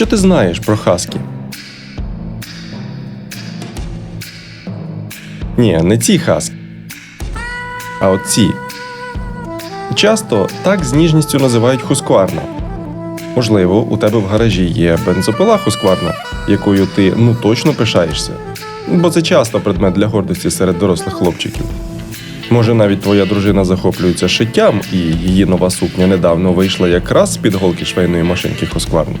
Що ти знаєш про Хаскі? Ні, не ці Хаскі, а от ці. Часто так з ніжністю називають хускварна. Можливо, у тебе в гаражі є бензопила хускварна, якою ти ну точно пишаєшся. Бо це часто предмет для гордості серед дорослих хлопчиків. Може, навіть твоя дружина захоплюється шиттям, і її нова сукня недавно вийшла якраз з-під голки швейної машинки Хускварна.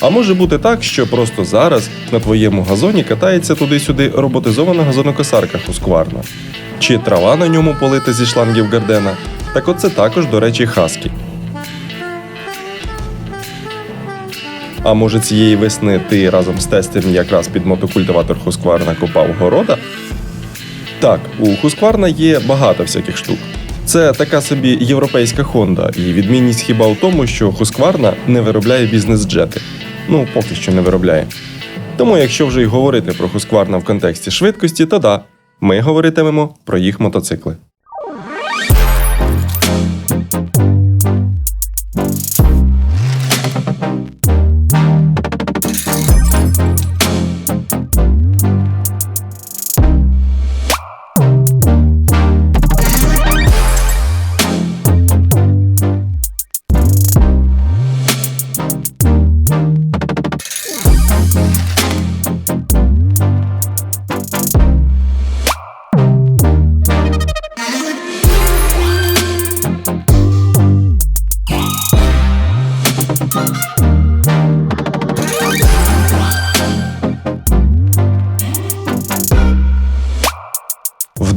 А може бути так, що просто зараз на твоєму газоні катається туди-сюди роботизована газонокосарка Хускварна. Чи трава на ньому полита зі шлангів Гардена. Так оце також, до речі, хаскі. А може цієї весни ти разом з тестем якраз під мотокультиватор Хускварна копав города? Так, у Хускварна є багато всяких штук. Це така собі європейська Honda, і відмінність хіба в тому, що Husqvarna не виробляє бізнес-джети. Ну, поки що не виробляє. Тому, якщо вже й говорити про Husqvarna в контексті швидкості, то да, ми говоритимемо про їх мотоцикли.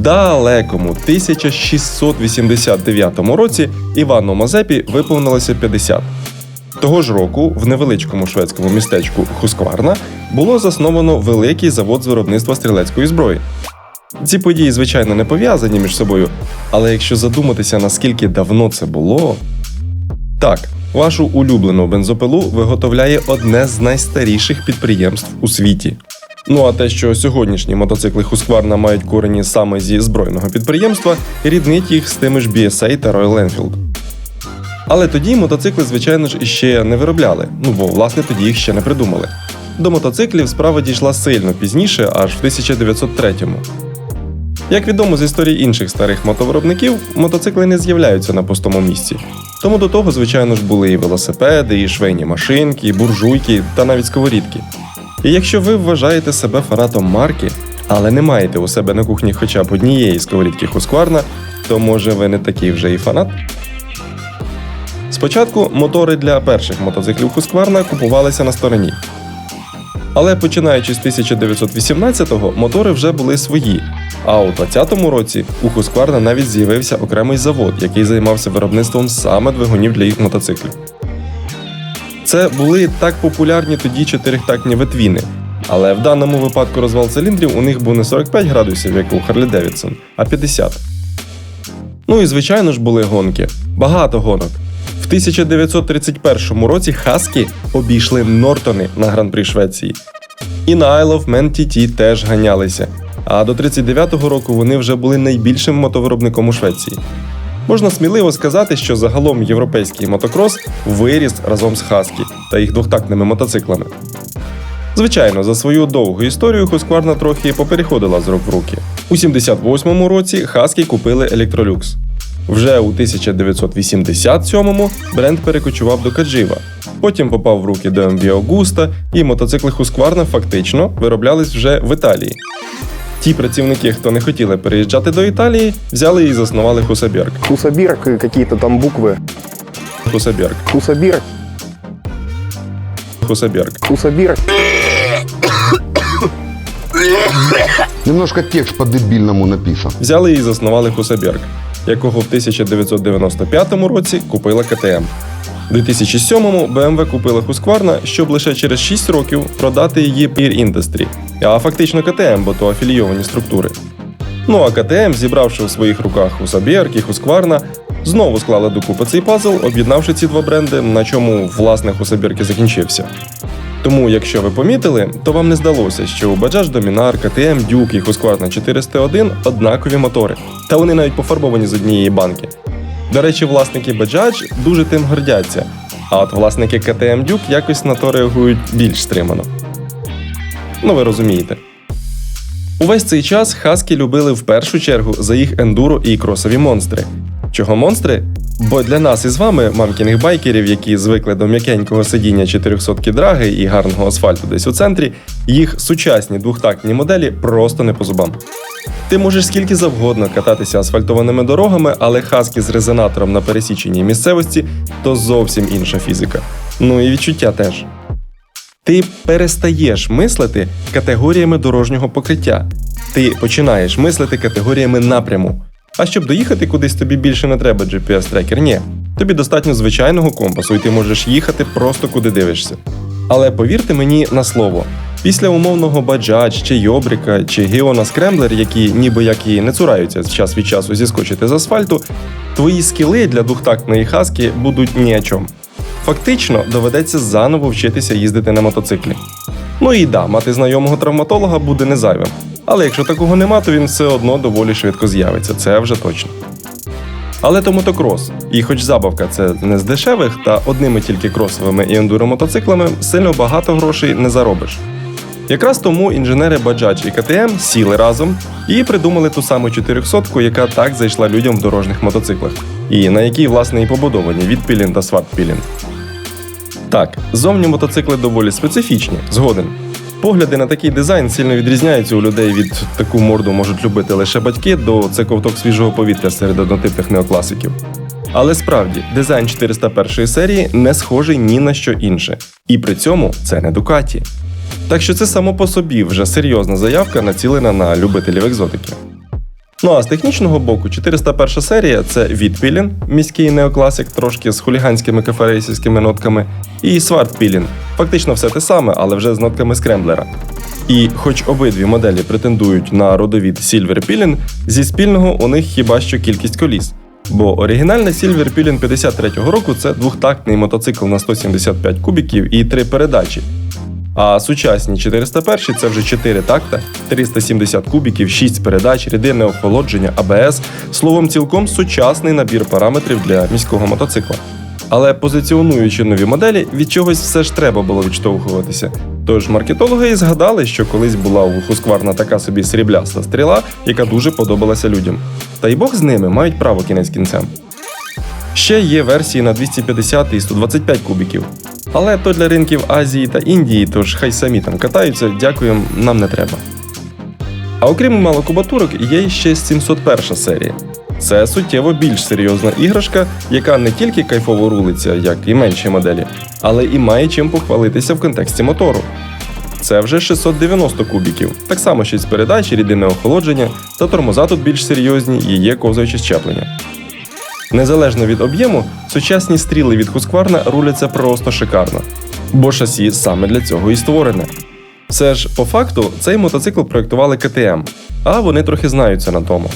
Далекому 1689 році Івану Мазепі виповнилося 50. Того ж року в невеличкому шведському містечку Хускварна було засновано великий завод з виробництва стрілецької зброї. Ці події, звичайно, не пов'язані між собою, але якщо задуматися, наскільки давно це було. Так, вашу улюблену бензопилу виготовляє одне з найстаріших підприємств у світі. Ну а те, що сьогоднішні мотоцикли Husqvarna мають корені саме зі збройного підприємства, ріднить їх з тими ж BSA та Royal Enfield. Але тоді мотоцикли, звичайно ж, іще не виробляли, ну бо власне тоді їх ще не придумали. До мотоциклів справа дійшла сильно пізніше, аж в 1903-му. Як відомо з історії інших старих мотовиробників, мотоцикли не з'являються на пустому місці. Тому до того, звичайно ж, були і велосипеди, і швейні машинки, і буржуйки та навіть сковорідки. І якщо ви вважаєте себе фанатом марки, але не маєте у себе на кухні хоча б однієї сковорідки Husqvarna, то може ви не такий вже і фанат? Спочатку мотори для перших мотоциклів Husqvarna купувалися на стороні. Але починаючи з 1918-го, мотори вже були свої. А у 20-му році у Husqvarna навіть з'явився окремий завод, який займався виробництвом саме двигунів для їх мотоциклів. Це були так популярні тоді чотирихтактні ветвіни. Але в даному випадку розвал циліндрів у них був не 45 градусів, як у Harley Davidson, а 50. Ну і звичайно ж були гонки. Багато гонок. В 1931 році Хаскі обійшли Нортони на гран-прі Швеції. І на Isle of Man TT теж ганялися. А до 39-го року вони вже були найбільшим мотовиробником у Швеції. Можна сміливо сказати, що загалом європейський мотокрос виріс разом з Хаскі та їх двохтактними мотоциклами. Звичайно, за свою довгу історію Husqvarna трохи попереходила з рук в руки. У 78-му році Хаскі купили Electrolux. Вже у 1987-му бренд перекочував до Каджива. Потім попав в руки до MV Augusta, і мотоцикли Husqvarna фактично вироблялись вже в Італії. Ті працівники, хто не хотіли переїжджати до Італії, взяли і заснували Хусаберг. Хусабирг и какие-то там буквы. Хусаберг. Хусабирг, Хусаберг. Хусабирг. Немножко текст по-дебильному написан. Взяли і заснували Хусаберг, якого в 1995 році купила КТМ. У 2007-му BMW купила Husqvarna, щоб лише через 6 років продати її Peer Industry, а фактично КТМ, бо то афілійовані структури. Ну а КТМ, зібравши в своїх руках Хусаберг і Husqvarna, знову склали докупи цей пазл, об'єднавши ці два бренди, на чому власне Хусаберг і закінчився. Тому, якщо ви помітили, то вам не здалося, що у Bajaj Dominar, KTM, Duke і Husqvarna 401 однакові мотори, та вони навіть пофарбовані з однієї банки. До речі, власники Bajaj дуже тим гордяться. А от власники КТМ Дюк якось на то реагують більш стримано. Ну, ви розумієте. Увесь цей час хаски любили в першу чергу за їх ендуро і кросові монстри. Чого монстри? Бо для нас із вами, мамкіних байкерів, які звикли до м'якенького сидіння 400 драги і гарного асфальту десь у центрі, їх сучасні двохтактні моделі просто не по зубам. Ти можеш скільки завгодно кататися асфальтованими дорогами, але хаски з резонатором на пересіченій місцевості то зовсім інша фізика. Ну і відчуття теж. Ти перестаєш мислити категоріями дорожнього покриття. Ти починаєш мислити категоріями напряму. А щоб доїхати кудись, тобі більше не треба GPS-трекер. Ні. Тобі достатньо звичайного компасу, і ти можеш їхати просто куди дивишся. Але повірте мені на слово, після умовного баджач чи йобрика чи Геона Скремблер, які ніби як і не цураються з час від часу зіскочити з асфальту, твої скіли для двохтактної хаски будуть ні. Фактично доведеться заново вчитися їздити на мотоциклі. Ну і да, мати знайомого травматолога буде не зайвим. Але якщо такого нема, то він все одно доволі швидко з'явиться, це вже точно. Але то мотокрос, і хоч забавка це не з дешевих, та одними тільки кросовими і ендуромотоциклами сильно багато грошей не заробиш. Якраз тому інженери Bajaj і КТМ сіли разом і придумали ту саму 400 яка так зайшла людям в дорожніх мотоциклах, і на якій, власне, і побудовані відпілін та свартпілін. Так, зовні мотоцикли доволі специфічні, згоден. Погляди на такий дизайн сильно відрізняються у людей від таку морду можуть любити лише батьки до це ковток свіжого повітря серед однотипних неокласиків. Але справді, дизайн 401 серії не схожий ні на що інше. І при цьому це не Дукаті. Так що це само по собі вже серйозна заявка, націлена на любителів екзотики. Ну а з технічного боку, 401 серія це Відпілін, міський неокласик, трошки з хуліганськими каферейсівськими нотками, і Свартпілін. Фактично все те саме, але вже з нотками скремблера. І хоч обидві моделі претендують на родовід Silver Pillin, зі спільного у них хіба що кількість коліс. Бо оригінальна Silver Pillin 53-го року це двохтактний мотоцикл на 175 кубіків і три передачі. А сучасні 401 це вже 4 такта, 370 кубіків, 6 передач, рідинне охолодження, АБС, словом, цілком сучасний набір параметрів для міського мотоцикла. Але позиціонуючи нові моделі, від чогось все ж треба було відштовхуватися. Тож маркетологи і згадали, що колись була у Хускварна така собі срібляста стріла, яка дуже подобалася людям. Та й Бог з ними мають право кінець кінцем. Ще є версії на 250 і 125 кубіків. Але то для ринків Азії та Індії, тож хай самі там катаються, дякуємо, нам не треба. А окрім малокубатурок, є ще 701 серія. Це суттєво більш серйозна іграшка, яка не тільки кайфово рулиться, як і менші моделі, але і має чим похвалитися в контексті мотору. Це вже 690 кубіків, так само 6 передач, рідинне охолодження, та тормоза тут більш серйозні і є ковзаючі щеплення. Незалежно від об'єму, сучасні стріли від Husqvarna руляться просто шикарно, бо шасі саме для цього і створене. Все ж, по факту, цей мотоцикл проєктували КТМ, а вони трохи знаються на тому.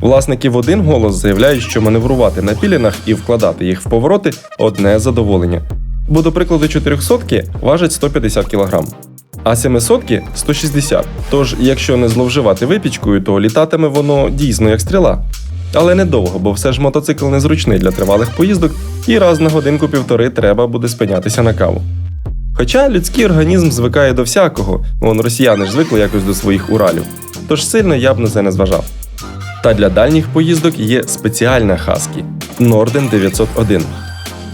Власники в один голос заявляють, що маневрувати на пілінах і вкладати їх в повороти одне задоволення. Бо, до прикладу, 400 важать 150 кг, а 700 – 160 Тож, якщо не зловживати випічкою, то літатиме воно дійсно як стріла. Але недовго, бо все ж мотоцикл незручний для тривалих поїздок, і раз на годинку-півтори треба буде спинятися на каву. Хоча людський організм звикає до всякого, вон росіяни ж звикли якось до своїх уралів, тож сильно я б на це не зважав. Та для дальніх поїздок є спеціальна хаски Norden 901.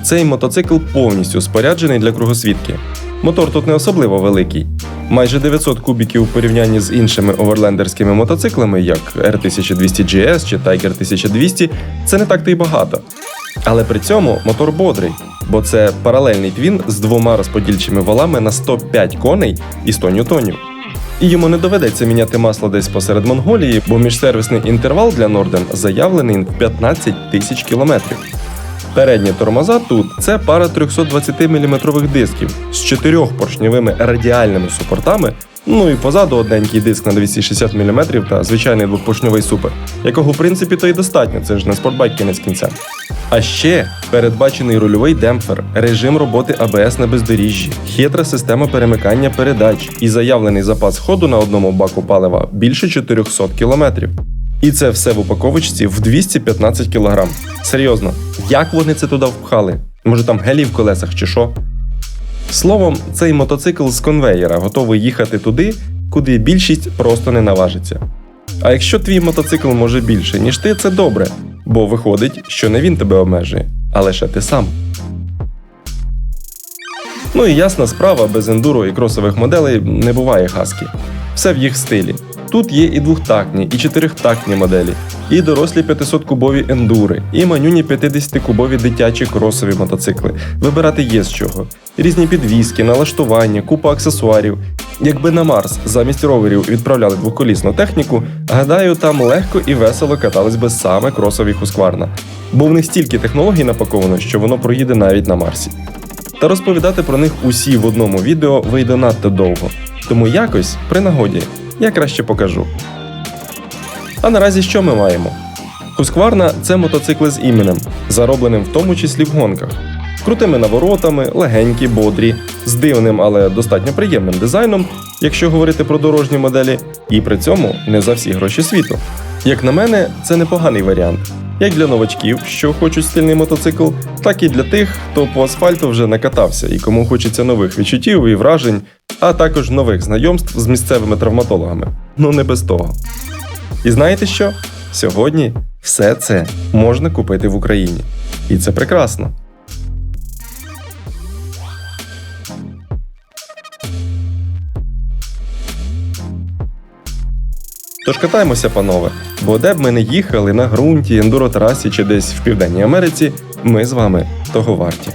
Цей мотоцикл повністю споряджений для кругосвітки. Мотор тут не особливо великий. Майже 900 кубіків у порівнянні з іншими оверлендерськими мотоциклами, як R1200 GS чи Tiger 1200, це не так то й багато. Але при цьому мотор бодрий, бо це паралельний твін з двома розподільчими валами на 105 коней і 100 ньютонів. І йому не доведеться міняти масло десь посеред Монголії, бо міжсервісний інтервал для Norden заявлений в 15 тисяч кілометрів. Передні тормоза тут це пара 320-мм дисків з чотирьохпоршневими радіальними супортами, ну і позаду одненький диск на 260 мм та звичайний двопоршньовий супер, якого в принципі то й достатньо, це ж не спортбайк кінець кінця. А ще передбачений рульовий демпфер, режим роботи АБС на бездоріжжі, хитра система перемикання передач і заявлений запас ходу на одному баку палива більше 400 км. І це все в упаковочці в 215 кг. Серйозно, як вони це туди впхали? Може там гелій в колесах чи що? Словом, цей мотоцикл з конвеєра готовий їхати туди, куди більшість просто не наважиться. А якщо твій мотоцикл може більше, ніж ти, це добре, бо виходить, що не він тебе обмежує, а лише ти сам. Ну і ясна справа, без ендуро і кросових моделей не буває хаски. Все в їх стилі. Тут є і двохтактні, і чотирьохтактні моделі, і дорослі 500-кубові ендури, і манюні 50-кубові дитячі кросові мотоцикли. Вибирати є з чого. Різні підвіски, налаштування, купа аксесуарів. Якби на Марс замість роверів відправляли двоколісну техніку, гадаю, там легко і весело катались би саме кросові Husqvarna. Бо в них стільки технологій напаковано, що воно проїде навіть на Марсі. Та розповідати про них усі в одному відео вийде надто довго. Тому якось, при нагоді, я краще покажу. А наразі що ми маємо? Husqvarna – це мотоцикли з іменем, заробленим в тому числі в гонках. Крутими наворотами, легенькі, бодрі, з дивним, але достатньо приємним дизайном, якщо говорити про дорожні моделі, і при цьому не за всі гроші світу. Як на мене, це непоганий варіант. Як для новачків, що хочуть стильний мотоцикл, так і для тих, хто по асфальту вже не катався і кому хочеться нових відчуттів і вражень, а також нових знайомств з місцевими травматологами. Ну не без того. І знаєте що? Сьогодні все це можна купити в Україні. І це прекрасно. Тож катаємося, панове, бо де б ми не їхали на ґрунті, ендуротрасі чи десь в Південній Америці, ми з вами того варті.